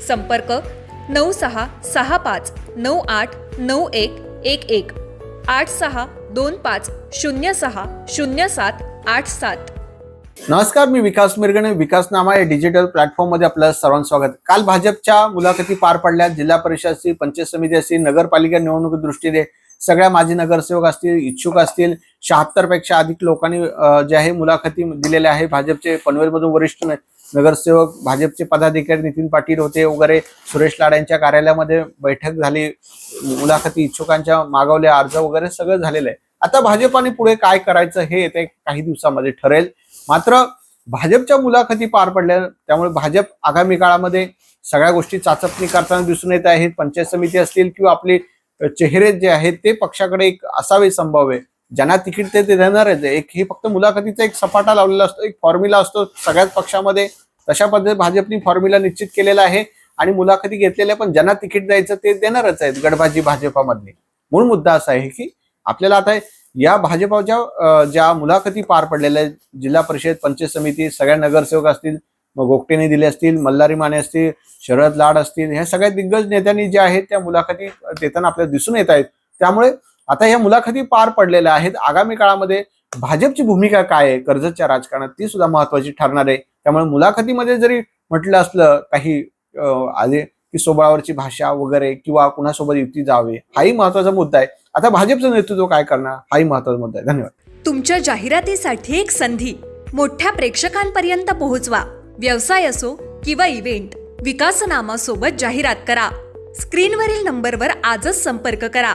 संपर्क नऊ सहा सहा पाच नऊ आठ नऊ एक एक एक. आठ सहा दोन पाच शून्य सहा शून्य सात आठ सात. नमस्कार मी विकास मिरगणे विकासनामा या डिजिटल प्लॅटफॉर्ममध्ये आपलं सर्वांचं स्वागत. काल भाजपच्या मुलाखती पार पडल्या. जिल्हा परिषद असतील पंचायत समिती असतील नगरपालिका निवडणुकी दृष्टीने सगळ्या माजी नगरसेवक असतील इच्छुक असतील शहात्तरपेक्षा अधिक लोकांनी जे आहे मुलाखती दिलेल्या आहे. भाजपचे पनवेलमधून वरिष्ठ नगरसेवक भाजपचे पदाधिकारी नितीन पाटील होते वगैरे सुरेश लाड्यांच्या कार्यालयामध्ये बैठक झाली मुलाखती इच्छुकांच्या मागवल्या अर्ज वगैरे सगळं झालेलं आहे. आता भाजपाने पुढे काय करायचं हे येत्या काही दिवसामध्ये ठरेल. मात्र भाजपच्या मुलाखती पार पडल्या त्यामुळे भाजप आगामी काळामध्ये सगळ्या गोष्टी चाचपणी करताना दिसून येत आहेत. पंचायत समिती असतील किंवा आपले चेहरे जे आहेत ते पक्षाकडे एक असावे संभाव्य. ज्यांना तिकीट ते ते देणारच आहे. एक हे फक्त मुलाखतीचा एक सपाटा लावलेला असतो एक फॉर्म्युला असतो सगळ्याच पक्षामध्ये. तशा पद्धतीने भाजपने फॉर्म्युला निश्चित केलेला आहे आणि मुलाखती घेतलेल्या पण ज्यांना तिकीट द्यायचं ते देणारच आहेत गडबाजी भाजपामधली. मूळ मुद्दा असा आहे की आपल्याला आता या भाजपाच्या ज्या मुलाखती पार पडलेल्या आहेत जिल्हा परिषद पंचायत समिती सगळ्या नगरसेवक असतील मग गोगटेने दिले असतील मल्हारी माने असतील शरद लाड असतील ह्या सगळ्या दिग्गज नेत्यांनी ज्या आहेत त्या मुलाखती देताना आपल्याला दिसून येत आहेत. त्यामुळे आता या मुलाखती पार पडलेल्या आहेत. आगामी काळामध्ये भाजपची भूमिका काय आहे? कर्जतच्या राजकारणात ती सुद्धा महत्वाची ठरणार आहे. त्यामुळे मुलाखतीमध्ये जरी म्हटलं असलं काही आले की सोबळावरची भाषा वगैरे किंवा कुणासोबत युती जावे हाही महत्त्वाचा मुद्दा आहे. आता भाजपचं नेतृत्व काय करणार? हाही महत्त्वाचा मुद्दा आहे. धन्यवाद. तुमच्या जाहिरातीसाठी एक संधी. मोठ्या प्रेक्षकांपर्यंत पोहोचवा. व्यवसाय असो किंवा इव्हेंट विकासनामा सोबत जाहिरात करा. स्क्रीनवरील नंबरवर आजच संपर्क करा.